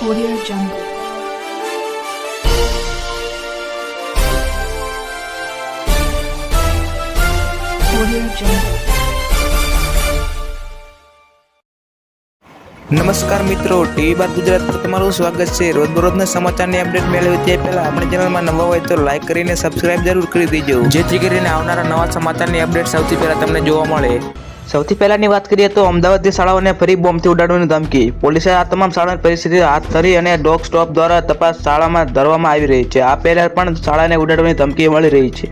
Audio Jungle. Audio Jungle. નમસ્કાર મિત્રો, TV બાર ગુજરાત પર તમારું સ્વાગત છે રોજબરોજના સમાચારની અપડેટ મેળવી તે પહેલાં આપણી ચેનલમાં નવા હોય તો લાઇક કરીને સબસ્ક્રાઇબ જરૂર કરી દેજો જેથી કરીને આવનારા નવા સમાચારની અપડેટ સૌથી પહેલાં તમને જોવા મળે સૌથી પહેલાની વાત કરીએ તો અમદાવાદની શાળાઓને ફરી બોમ્બથી ઉડાડવાની ધમકી. પોલીસે આ તમામ શાળાની પરિસ્થિતિ હાથ ધરી અને ડોગ સ્ટોપ દ્વારા તપાસ શાળામાં ધરવામાં આવી રહી છે. આ પહેલા પણ શાળાને ઉડાડવાની ધમકી મળી રહી છે.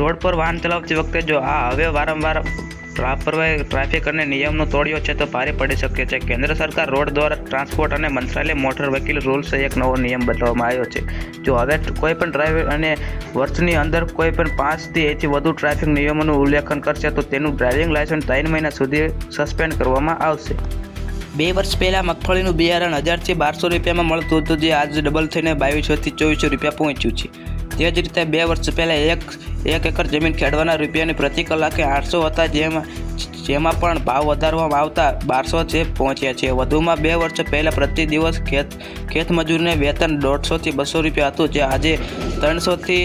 રોડ પર વાહન ચલાવતી વખતે જો આ હવે વારંવાર ટ્રાફિક અને નિયમનો તોડ્યો છે તો ભારે પડી શકે છે. કેન્દ્ર સરકાર રોડ દ્વારા ટ્રાન્સપોર્ટ અને મંત્રાલય મોટર વકીલ રૂલ્સ એક નવો નિયમ બદલવામાં આવ્યો છે. જો હવે કોઈ પણ ડ્રાઈવર અને વર્ષની અંદર કોઈ પણ પાંચથી એથી વધુ ટ્રાફિક નિયમોનું ઉલ્લેખન કરશે તો તેનું ડ્રાઇવિંગ લાયસન્સ ત્રણ મહિના સુધી સસ્પેન્ડ કરવામાં આવશે. બે વર્ષ પહેલાં મગફળીનું બિયારણ હજારથી બારસો રૂપિયામાં મળતું હતું, જે આજે ડબલ થઈને બાવીસોથી ચોવીસો રૂપિયા પહોંચ્યું છે. તે જ રીતે બે વર્ષ પહેલાં એક એક એકર જમીન ખેડવાના રૂપિયાની પ્રતિ કલાકે આઠસો હતા, જેમાં જેમાં પણ ભાવ વધારવામાં આવતા બારસો જે પહોંચ્યા છે. વધુમાં બે વર્ષ પહેલાં પ્રતિ દિવસ ખેત ખેતમજૂરને વેતન દોઢસોથી બસો રૂપિયા હતું, જે આજે ત્રણસોથી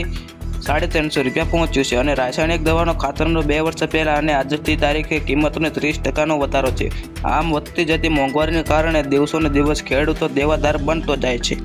સાડી ત્રણસો રૂપિયા પહોંચ્યું છે. અને રાસાયણિક દવાનો ખાતરનો બે વર્ષ પહેલાં અને આજની તારીખે કિંમતોને ત્રીસ ટકાનો વધારો છે. આમ વધતી જતી મોંઘવારીને કારણે દિવસોને દિવસ ખેડૂતો દેવાદાર બનતો જાય છે.